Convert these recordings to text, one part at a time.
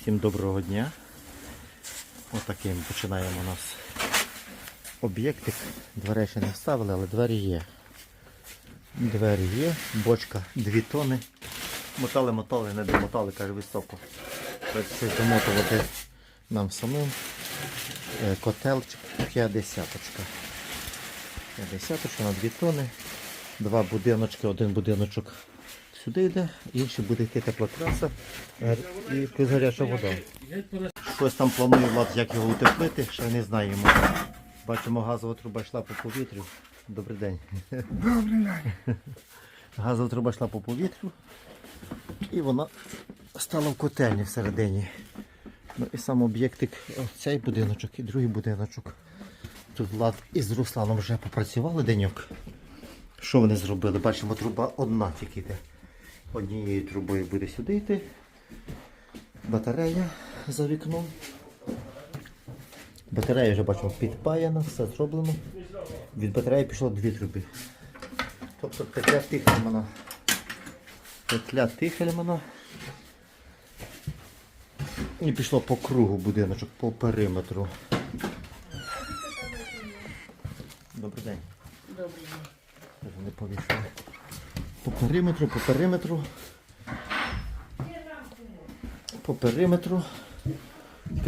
Всім доброго дня. Отаким починаємо у нас об'єктик. Дверей ще не вставили, але двері є. Двері є, бочка 2 тони. Мотали, мотали, не домотали, каже високо. Щось домотувати нам самим. Е, Котелчик 50. 50 на 2 тони. Два будиночки, один будиночок сюди йде, інший буде йти теплотраса е, і плюс гаряча вода. Щось там планує Влад, як його утеплити, ще не знаємо. Бачимо, газова труба йшла по повітрю. Добрий день. Добрий день. Газова труба йшла по повітрю і вона стала в котельні всередині. Ну і сам об'єктик, цей будиночок і другий будиночок. Тут Влад із Русланом вже попрацювали деньок. Що вони зробили? Бачимо, труба одна тільки йде. Однією трубою буде сюди йти. Батарея за вікном. Батарея вже бачимо підпаяна, все зроблено. Від батареї пішло дві труби. Тобто петля Тихельмана. Петля Тихельмана. І пішло по кругу будиночок, по периметру. Добрий день. Добрий день. Не повішали. По периметру, по периметру. По периметру.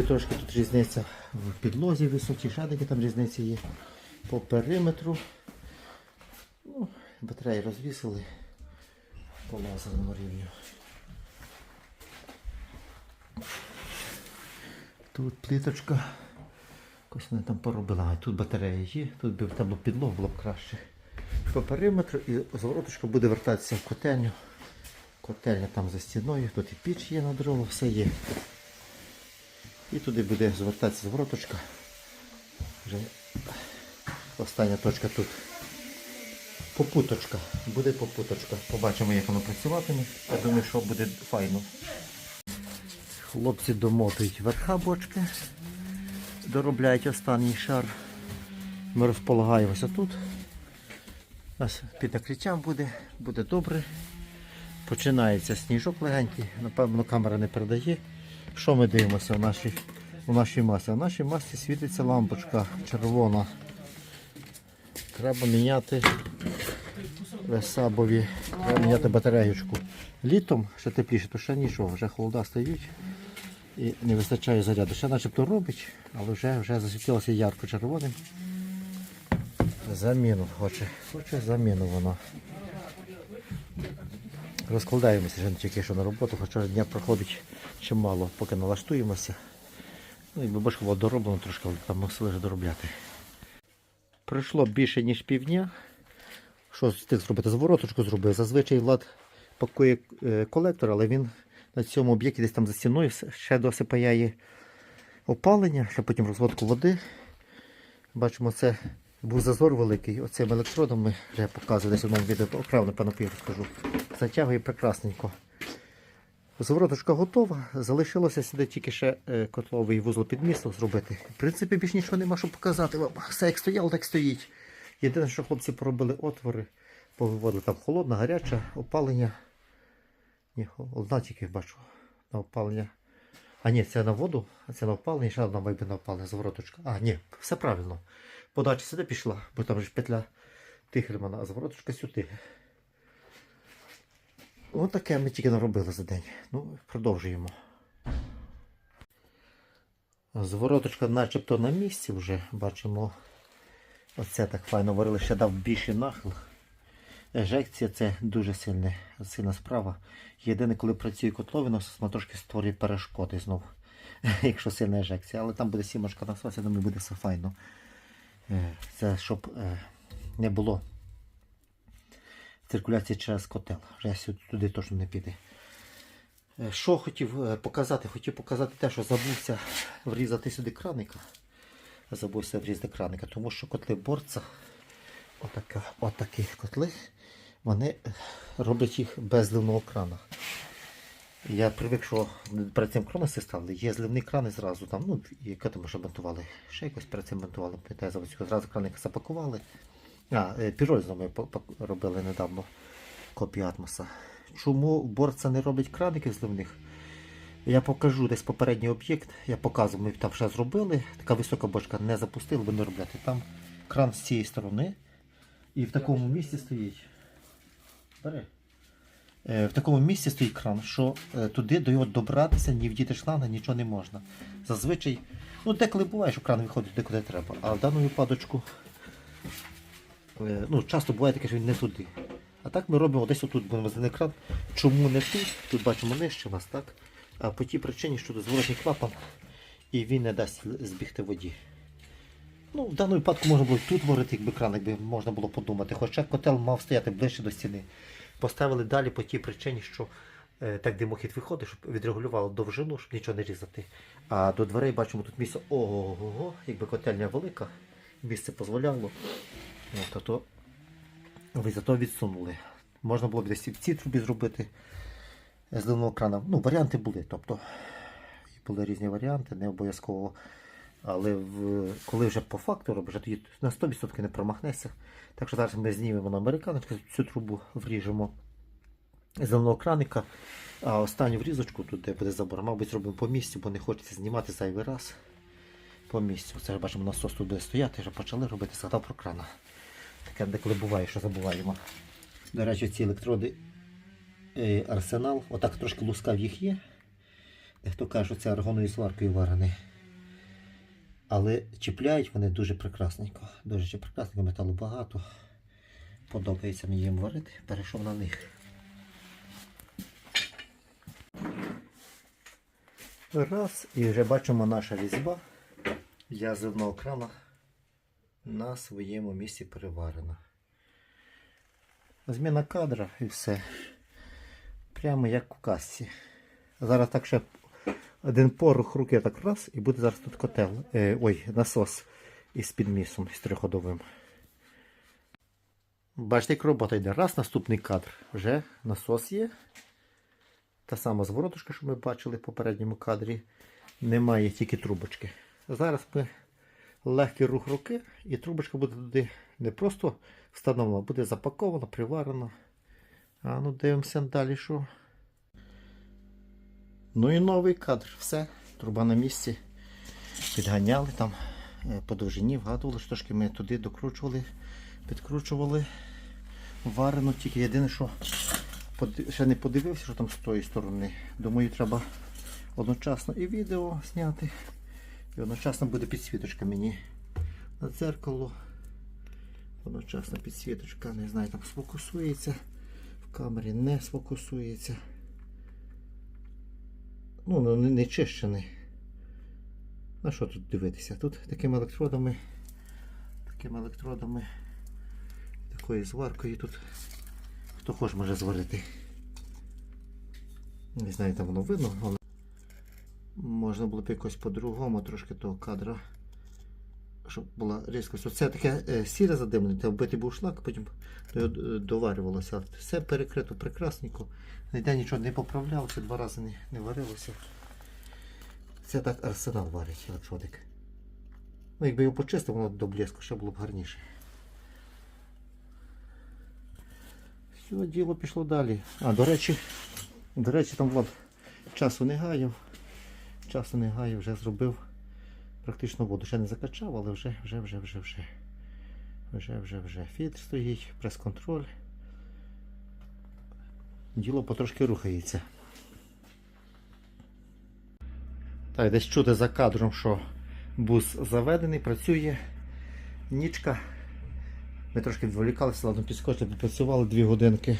Трошки тут різниця в підлозі висоті, ще такі там різниці є. По периметру. Ну, батареї розвісили по лазерному рівню. Тут плиточка. Якось вони там поробила. А тут батарея є, тут там підлог було б краще. По периметру і звороточка буде вертатися в котельню. Котельня там за стіною, тут і піч є на дрова, все є. І туди буде звертатися звороточка. Вже остання точка тут. Попуточка. Буде попуточка. Побачимо, як воно працюватиме. Я думаю, що буде файно. Хлопці домотують верха бочки, доробляють останній шар. Ми розполагаємося тут. У нас під накриттям буде, буде добре. Починається сніжок легенький, напевно, камера не передає. Що ми дивимося в нашій, у нашій масі? У нашій масі світиться лампочка червона. Треба міняти весабові, треба міняти батареючку. Літом ще тепліше, то ще нічого, вже холода стають і не вистачає заряду. Ще начебто робить, але вже, вже засвітилося ярко червоним. Заміну хоче. Хоче заміну воно. Розкладаємося вже не тільки що на роботу, хоча дня проходить чимало, поки налаштуємося. Ну і бачимо, було дороблено трошки, але там мусили вже доробляти. Пройшло більше, ніж півдня. Що встиг зробити? Звороточку зробив. Зазвичай Влад пакує е, колектор, але він на цьому об'єкті десь там за стіною ще досипає опалення, ще потім розводку води. Бачимо, це був зазор великий. Оцим електродом ми вже показували десь в одному відео, окремо, напевно, пів розкажу. Затягує прекрасненько. Звороточка готова. Залишилося сюди тільки ще е, котловий вузол під місто зробити. В принципі, більш нічого нема що показати. вам. Все як стояло, так стоїть. Єдине, що хлопці поробили отвори, повиводили там холодна, гаряча, опалення. Ні, одна тільки бачу на опалення. А ні, це на воду, а це на опалення, ще одна на опалення, звороточка. А, ні, все правильно. Подача сюди пішла, бо там ж петля Тихельмана, а звороточка сюди. Ось таке ми тільки наробили за день. Ну, продовжуємо. Звороточка начебто на місці вже бачимо. Оце так файно варили, ще дав більший нахил. Ежекція це дуже сильне, сильна справа. Єдине, коли працює котловина, трошки створює перешкоди знов, якщо сильна ежекція. Але там буде сімочка насос, я думаю, буде все файно. Е, Це щоб е, не було циркуляції через котел. Вже сюди точно не піде. Що хотів е, показати? Хотів показати те, що забувся врізати сюди краника. Забувся врізати краника, тому що котли борца, отака, отакі котли, вони роблять їх без зливного крана. Я привик, що перед цим крониси ставили, є зливні крани зразу там, ну, і там вже бентували. Ще якось перед цим бентували, пам'ятаю. Зразу краника запакували. А, е, пірользно ми робили недавно копію Атмоса. Чому борця не робить краників зливних? Я покажу десь попередній об'єкт. Я показую, ми там ще зробили. Така висока бочка не запустили, будемо робляти. Там кран з цієї сторони. І в такому місці стоїть. Бери. Е, В такому місці стоїть кран, що е, туди до його добратися, ні вдіти шланга, нічого не можна. Зазвичай, ну деколи буває, що кран виходить туди, куди треба. А в даному випадочку е, ну, часто буває таке, що він не туди. А так ми робимо десь отут будемо кран. Чому не тут? Тут бачимо нижче у нас, так? А по тій причині, що тут зворотній клапан і він не дасть збігти воді. Ну, в даному випадку можна було тут варити, якби кран, якби можна було подумати. Хоча котел мав стояти ближче до стіни. Поставили далі по тій причині, що е, так димохід виходить, щоб відрегулювало довжину, щоб нічого не різати. А до дверей бачимо тут місце ого-го, якби котельня велика, місце дозволяло. От, то ви зато відсунули. Можна було б десь і в цій трубі зробити з ливного крана. Ну, варіанти були. Тобто були різні варіанти, не обов'язково. Але в, коли вже по факту робиш, тоді на 100% не промахнешся. Так що зараз ми знімемо на американочку, цю трубу вріжемо з ливного краника, а останню врізочку, тут де буде забор, мабуть, зробимо по місцю, бо не хочеться знімати зайвий раз по місцю. Це ж бачимо, насос тут буде стояти, вже почали робити, згадав про крана. Таке деколи буває, що забуваємо. До речі, ці електроди е, арсенал, отак трошки лускав їх є. Дехто каже, що це аргоновою сваркою варений. Але чіпляють вони дуже прекрасненько. Дуже прекрасненько, металу багато. Подобається мені їм варити. Перейшов на них. Раз, і вже бачимо наша різьба. Я зливного крана на своєму місці переварена. Зміна кадра і все. Прямо як у касці. Зараз так ще один порух руки так раз і буде зараз тут котел. Е, ой, насос із підмісом, з триходовим. Бачите, як робота йде. Раз наступний кадр. Вже насос є. Та сама зворотушка, що ми бачили в попередньому кадрі. Немає тільки трубочки. Зараз ми легкий рух руки, і трубочка буде туди не просто встановлена, буде запакована, приварена. А ну дивимося далі, що. Ну і новий кадр. Все, труба на місці. Підганяли там е, по довжині, вгадували, що трошки ми туди докручували, підкручували. Варено, тільки єдине, що ще не подивився, що там з тої сторони. Думаю, треба одночасно і відео зняти. І одночасно буде підсвіточка мені на дзеркало. Одночасна підсвіточка, не знаю, там сфокусується. В камері не сфокусується. Ну, ну не, не чищений. На що тут дивитися? Тут такими електродами, такими електродами, такою зваркою тут хто хоче може зварити. Не знаю, там воно видно, можна було б якось по-другому трошки того кадра. Щоб була різкость. Оце таке е, сіре задимлене, та вбитий був шлак, потім е, доварювалося. Все перекрито прекрасненько. Ніде нічого не поправлялося, два рази не, не варилося. Це так арсенал варить електродик. Ну, якби його почистив, воно до блеску, ще було б гарніше. Все, діло пішло далі. А, до речі, до речі, там от, часу не гаяв. Часу не гаяв, вже зробив практично воду. Ще не закачав, але вже, вже, вже, вже, вже. Вже, вже, вже. Фільтр стоїть, прес-контроль. Діло потрошки рухається. Так, десь чути за кадром, що бус заведений, працює. Нічка. Ми трошки відволікалися, ладно, підскочили, попрацювали дві годинки.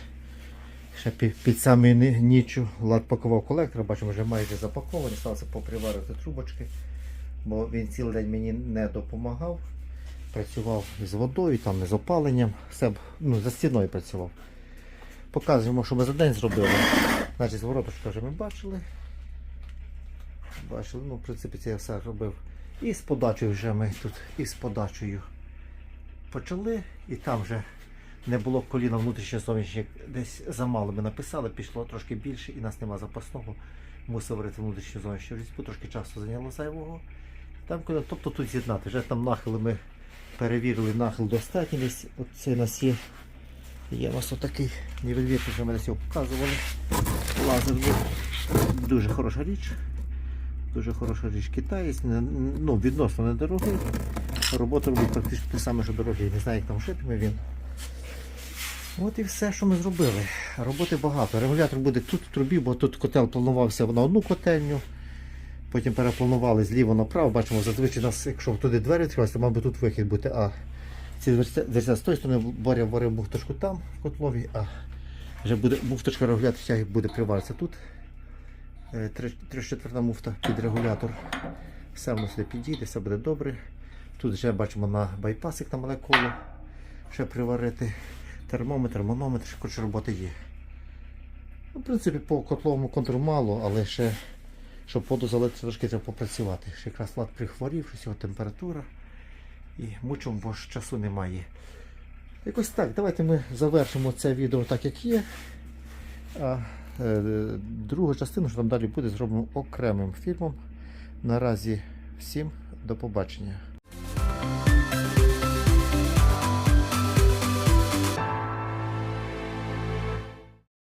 Ще під, під самою ні- ніччю лад пакував колектор, бачимо, вже майже запаковані, сталося поприварити трубочки, бо він цілий день мені не допомагав. Працював з водою, там, з опаленням, все, ну, за стіною працював. Показуємо, що ми за день зробили. Значить, звороточка вже ми бачили. Бачили, ну, в принципі, це я все робив. І з подачею вже ми тут, і з подачею почали, і там вже не було коліна внутрішнє зовнішнє, десь замало ми написали, пішло трошки більше і нас нема запасного. Мусив варити внутрішню зовнішню різьбу, трошки часу зайняло зайвого. Там, коли- тобто тут з'єднати, вже там нахили ми перевірили нахил достатній десь. Оце у нас є. Є у нас отакий нівельвір, вже ми десь його показували. Лазер був. Дуже хороша річ. Дуже хороша річ. Китаєць, ну, відносно недорогий. Робота робить практично те саме, що дорогий. Не знаю, як там шитиме він. От і все, що ми зробили. Роботи багато. Регулятор буде тут в трубі, бо тут котел планувався на одну котельню. Потім перепланували зліво направо. Бачимо, зазвичай нас, якщо туди двері відкриваються, то мав би тут вихід бути. А ці дверця з тої сторони Боря варив бухточку там, в котлові, а вже буде муфточка регулятор тяги буде криватися тут. Е, три- Трьохчетверта муфта під регулятор. Все воно сюди підійде, все буде добре. Тут вже бачимо на байпасик на мале коло. Ще приварити. Термометр, манометр, коротше роботи є. Ну, в принципі, по котловому контуру мало, але ще, щоб воду залити, трошки треба попрацювати. Ще якраз лад прихворів, що його температура. І мучимо, бо ж часу немає. Якось так, давайте ми завершимо це відео так, як є. А е, другу частину, що там далі буде, зробимо окремим фільмом. Наразі всім до побачення.